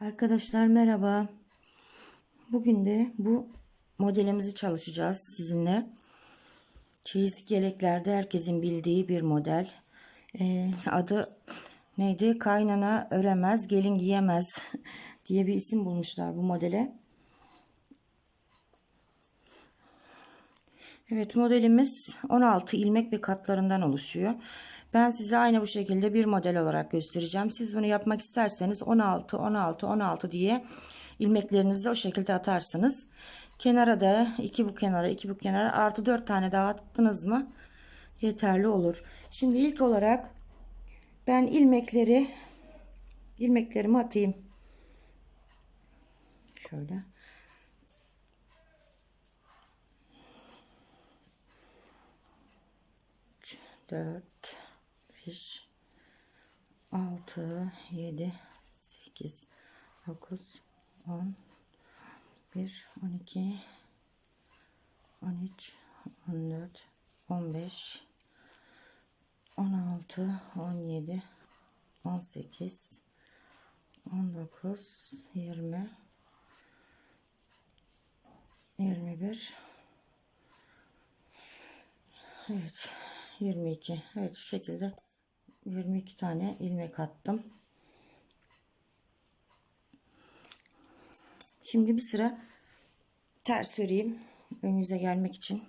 Arkadaşlar merhaba. Bugün de bu modelimizi çalışacağız sizinle. Çeyiz yeleklerde herkesin bildiği bir model. Ee, adı neydi? Kaynana öremez, gelin giyemez diye bir isim bulmuşlar bu modele. Evet modelimiz 16 ilmek ve katlarından oluşuyor. Ben size aynı bu şekilde bir model olarak göstereceğim. Siz bunu yapmak isterseniz 16 16 16 diye ilmeklerinizi o şekilde atarsınız. Kenara da iki bu kenara iki bu kenara artı 4 tane daha attınız mı yeterli olur. Şimdi ilk olarak ben ilmekleri ilmeklerimi atayım. Şöyle. Dört, 6 7 8 9 10 1 12 13 14 15 16 17 18 19 20 21 Evet 22 Evet şu şekilde 22 tane ilmek attım. Şimdi bir sıra ters öreyim. Ön yüze gelmek için.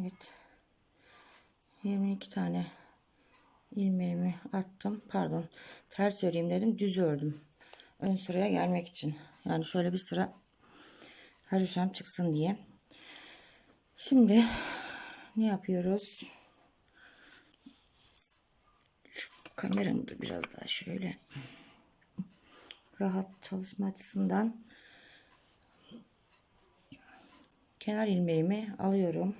Evet. 22 tane ilmeğimi attım. Pardon. Ters öreyim dedim. Düz ördüm. Ön sıraya gelmek için. Yani şöyle bir sıra haroşam çıksın diye. Şimdi ne yapıyoruz? Şu kameramı da biraz daha şöyle rahat çalışma açısından kenar ilmeğimi alıyorum.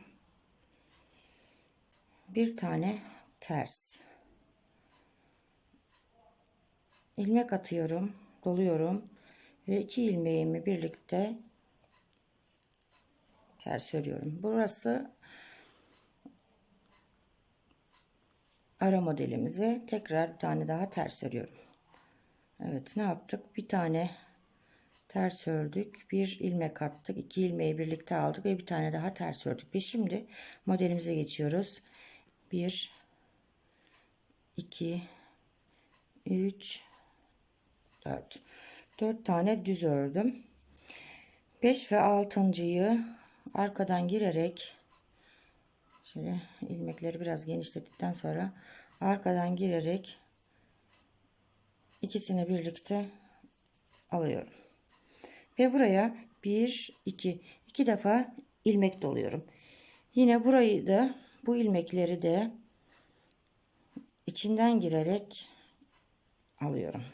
Bir tane ters ilmek atıyorum, doluyorum ve iki ilmeğimi birlikte ters örüyorum. Burası ara modelimiz ve tekrar bir tane daha ters örüyorum. Evet ne yaptık? Bir tane ters ördük. Bir ilmek attık. iki ilmeği birlikte aldık ve bir tane daha ters ördük. Ve şimdi modelimize geçiyoruz. 1 2 3 4 4 tane düz ördüm. 5 ve 6.'yı arkadan girerek şöyle ilmekleri biraz genişlettikten sonra arkadan girerek ikisini birlikte alıyorum. Ve buraya 1 2 2 defa ilmek doluyorum. Yine burayı da bu ilmekleri de içinden girerek alıyorum.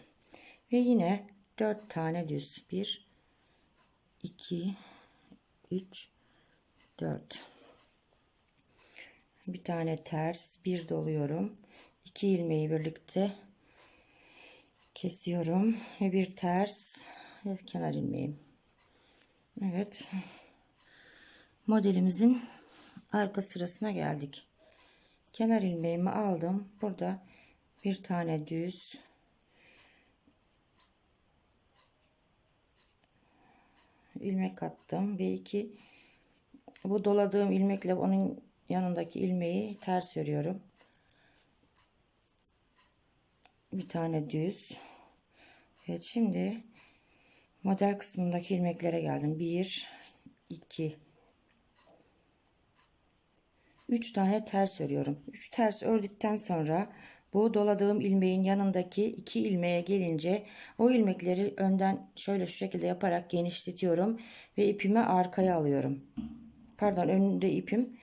Ve yine 4 tane düz. 1 2 3 4 bir tane ters bir doluyorum. 2 ilmeği birlikte kesiyorum ve bir ters kenar ilmeğim. Evet. Modelimizin arka sırasına geldik. Kenar ilmeğimi aldım. Burada bir tane düz ilmek attım ve iki bu doladığım ilmekle onun yanındaki ilmeği ters örüyorum. Bir tane düz. Evet şimdi model kısmındaki ilmeklere geldim. 1 2 3 tane ters örüyorum. 3 ters ördükten sonra bu doladığım ilmeğin yanındaki iki ilmeğe gelince o ilmekleri önden şöyle şu şekilde yaparak genişletiyorum ve ipimi arkaya alıyorum. Pardon önünde ipim.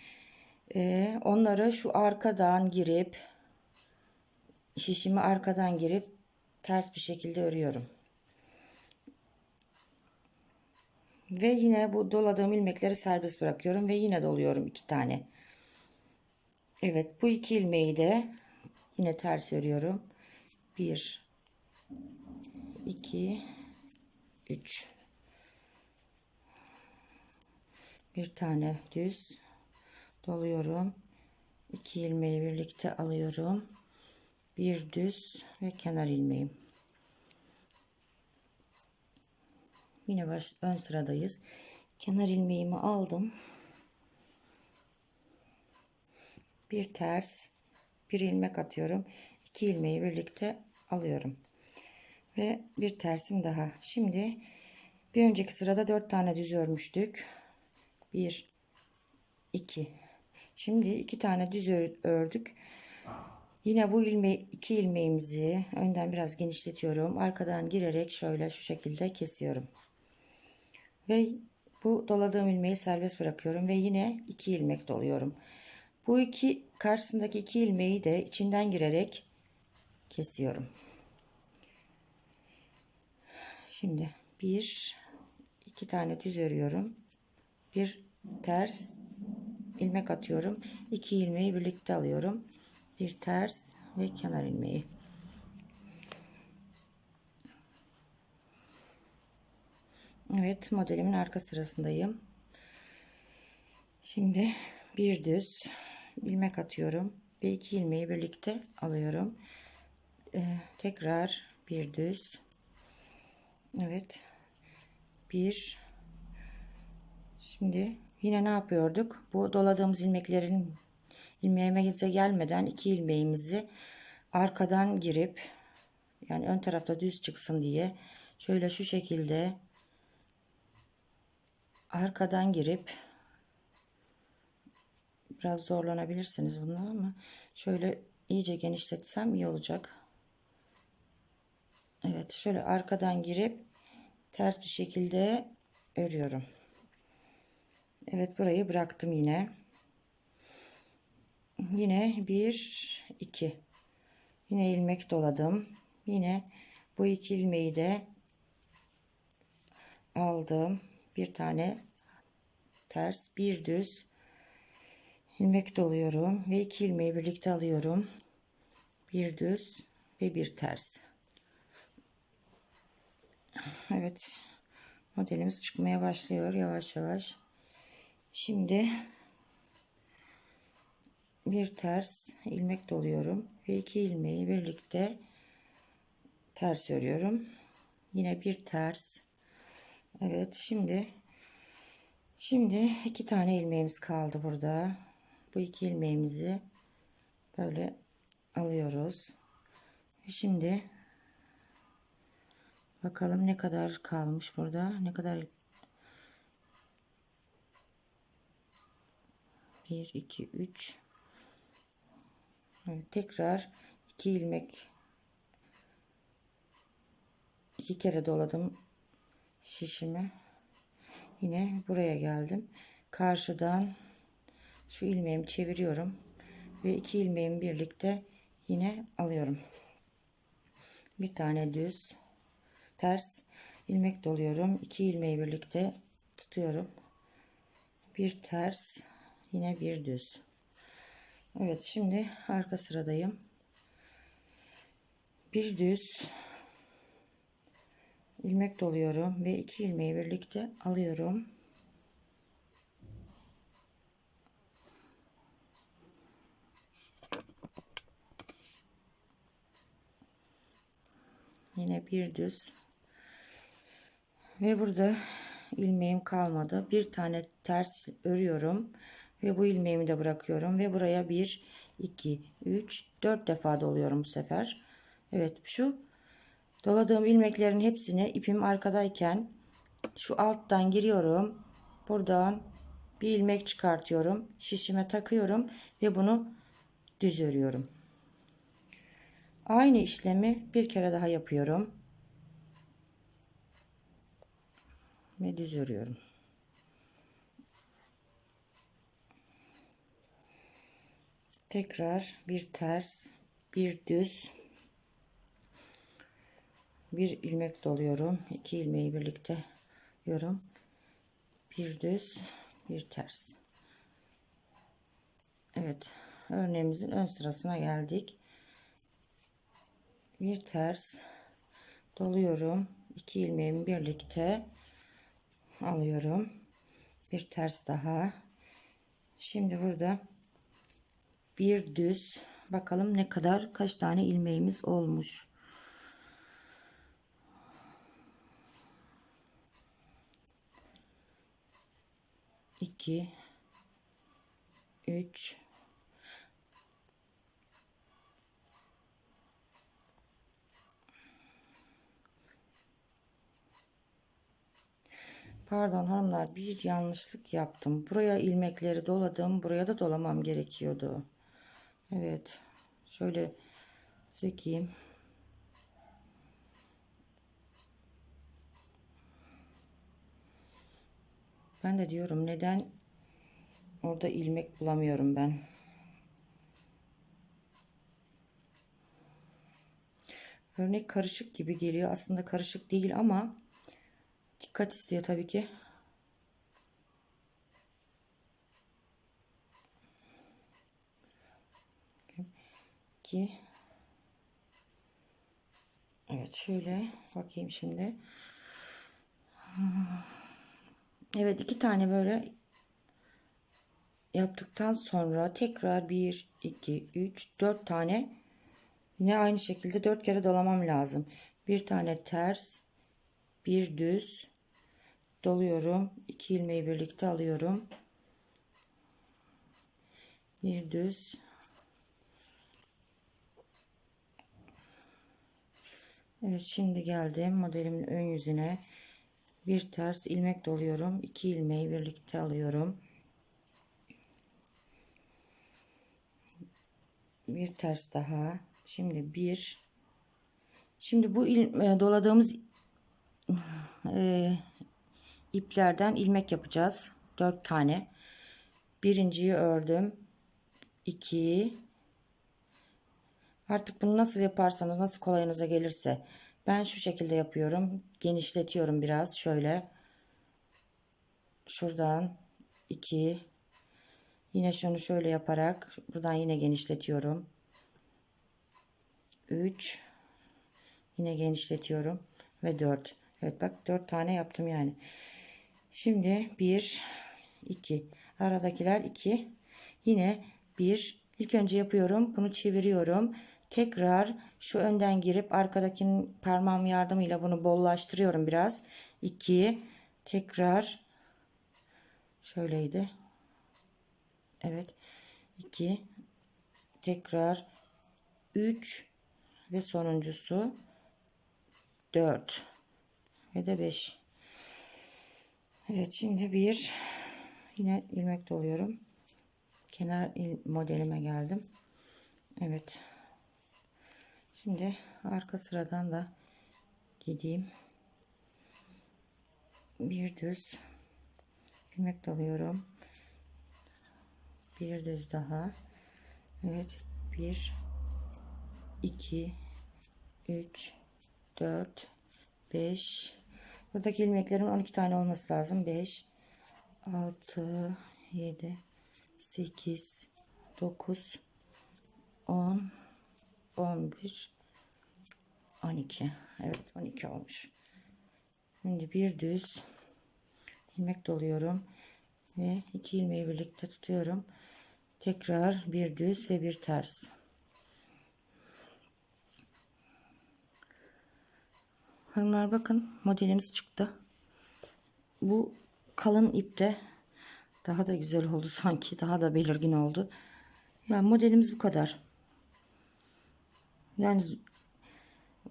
Ee, onları şu arkadan girip şişimi arkadan girip ters bir şekilde örüyorum. Ve yine bu doladığım ilmekleri serbest bırakıyorum ve yine doluyorum iki tane. Evet bu iki ilmeği de yine ters örüyorum. 1 2 3 bir tane düz doluyorum. İki ilmeği birlikte alıyorum. Bir düz ve kenar ilmeğim. Yine baş ön sıradayız. Kenar ilmeğimi aldım. Bir ters, bir ilmek atıyorum. İki ilmeği birlikte alıyorum. Ve bir tersim daha. Şimdi bir önceki sırada dört tane düz örmüştük. Bir, iki. Şimdi iki tane düz ördük. Yine bu ilme iki ilmeğimizi önden biraz genişletiyorum. Arkadan girerek şöyle şu şekilde kesiyorum. Ve bu doladığım ilmeği serbest bırakıyorum ve yine iki ilmek doluyorum. Bu iki karşısındaki iki ilmeği de içinden girerek kesiyorum. Şimdi bir iki tane düz örüyorum. Bir ters ilmek atıyorum. İki ilmeği birlikte alıyorum. Bir ters ve kenar ilmeği. Evet modelimin arka sırasındayım. Şimdi bir düz ilmek atıyorum ve iki ilmeği birlikte alıyorum. Ee, tekrar bir düz. Evet. Bir. Şimdi yine ne yapıyorduk? Bu doladığımız ilmeklerin ilmeğimize gelmeden iki ilmeğimizi arkadan girip yani ön tarafta düz çıksın diye şöyle şu şekilde arkadan girip biraz zorlanabilirsiniz bunlar ama şöyle iyice genişletsem iyi olacak. Evet şöyle arkadan girip ters bir şekilde örüyorum. Evet burayı bıraktım yine. Yine bir iki. Yine ilmek doladım. Yine bu iki ilmeği de aldım. Bir tane ters bir düz ilmek doluyorum ve iki ilmeği birlikte alıyorum. Bir düz ve bir ters. Evet. Modelimiz çıkmaya başlıyor yavaş yavaş. Şimdi bir ters ilmek doluyorum ve iki ilmeği birlikte ters örüyorum. Yine bir ters. Evet şimdi şimdi iki tane ilmeğimiz kaldı burada. Bu iki ilmeğimizi böyle alıyoruz. Şimdi bakalım ne kadar kalmış burada. Ne kadar 1 2 3 Evet, tekrar iki ilmek iki kere doladım şişimi yine buraya geldim karşıdan şu ilmeğimi çeviriyorum ve iki ilmeğimi birlikte yine alıyorum bir tane düz ters ilmek doluyorum iki ilmeği birlikte tutuyorum bir ters yine bir düz Evet şimdi arka sıradayım. Bir düz ilmek doluyorum ve iki ilmeği birlikte alıyorum. Yine bir düz ve burada ilmeğim kalmadı. Bir tane ters örüyorum ve bu ilmeğimi de bırakıyorum ve buraya 1 2 3 4 defa doluyorum bu sefer Evet şu doladığım ilmeklerin hepsini ipim arkadayken şu alttan giriyorum buradan bir ilmek çıkartıyorum. Şişime takıyorum ve bunu düz örüyorum. Aynı işlemi bir kere daha yapıyorum. Ve düz örüyorum. Tekrar bir ters, bir düz, bir ilmek doluyorum. İki ilmeği birlikte yorum. Bir düz, bir ters. Evet, örneğimizin ön sırasına geldik. Bir ters doluyorum. İki ilmeğimi birlikte alıyorum. Bir ters daha. Şimdi burada bir düz bakalım ne kadar kaç tane ilmeğimiz olmuş. İki, üç, Pardon hanımlar bir yanlışlık yaptım. Buraya ilmekleri doladım. Buraya da dolamam gerekiyordu. Evet. Şöyle sökeyim. Ben de diyorum neden orada ilmek bulamıyorum ben. Örnek karışık gibi geliyor. Aslında karışık değil ama dikkat istiyor tabii ki. 2 Evet şöyle bakayım şimdi. Evet iki tane böyle yaptıktan sonra tekrar 1 2 3 4 tane yine aynı şekilde 4 kere dolamam lazım. Bir tane ters, bir düz doluyorum. 2 ilmeği birlikte alıyorum. Bir düz. Evet şimdi geldim modelimin ön yüzüne. Bir ters ilmek doluyorum. İki ilmeği birlikte alıyorum. Bir ters daha. Şimdi bir. Şimdi bu il, e, doladığımız e, iplerden ilmek yapacağız dört tane birinciyi ördüm 2 Artık bunu nasıl yaparsanız nasıl kolayınıza gelirse. Ben şu şekilde yapıyorum. Genişletiyorum biraz. Şöyle. Şuradan 2 Yine şunu şöyle yaparak buradan yine genişletiyorum. 3 Yine genişletiyorum ve 4. Evet bak 4 tane yaptım yani. Şimdi 1 2 aradakiler 2 yine 1 ilk önce yapıyorum. Bunu çeviriyorum. Tekrar şu önden girip arkadakinin parmağım yardımıyla bunu bollaştırıyorum biraz. 2 tekrar şöyleydi. Evet. 2 tekrar 3 ve sonuncusu 4 ve de 5. Evet şimdi bir yine ilmek doluyorum. Kenar modelime geldim. Evet. Şimdi arka sıradan da gideyim. Bir düz ilmek dalıyorum. Bir düz daha. Evet. Bir, iki, üç, dört, beş. Buradaki ilmeklerimin 12 tane olması lazım. 5, 6, 7, 8, 9, 10, 11 12 evet 12 olmuş. Şimdi bir düz ilmek doluyorum ve iki ilmeği birlikte tutuyorum. Tekrar bir düz ve bir ters hanımlar bakın modelimiz çıktı bu kalın ipte daha da güzel oldu sanki daha da belirgin oldu yani modelimiz bu kadar yani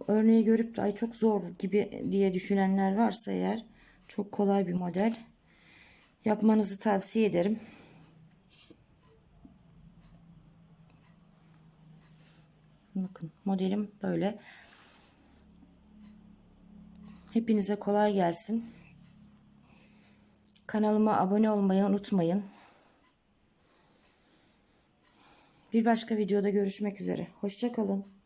örneği görüp de ay çok zor gibi diye düşünenler varsa eğer çok kolay bir model. Yapmanızı tavsiye ederim. Bakın modelim böyle. Hepinize kolay gelsin. Kanalıma abone olmayı unutmayın. Bir başka videoda görüşmek üzere. Hoşçakalın.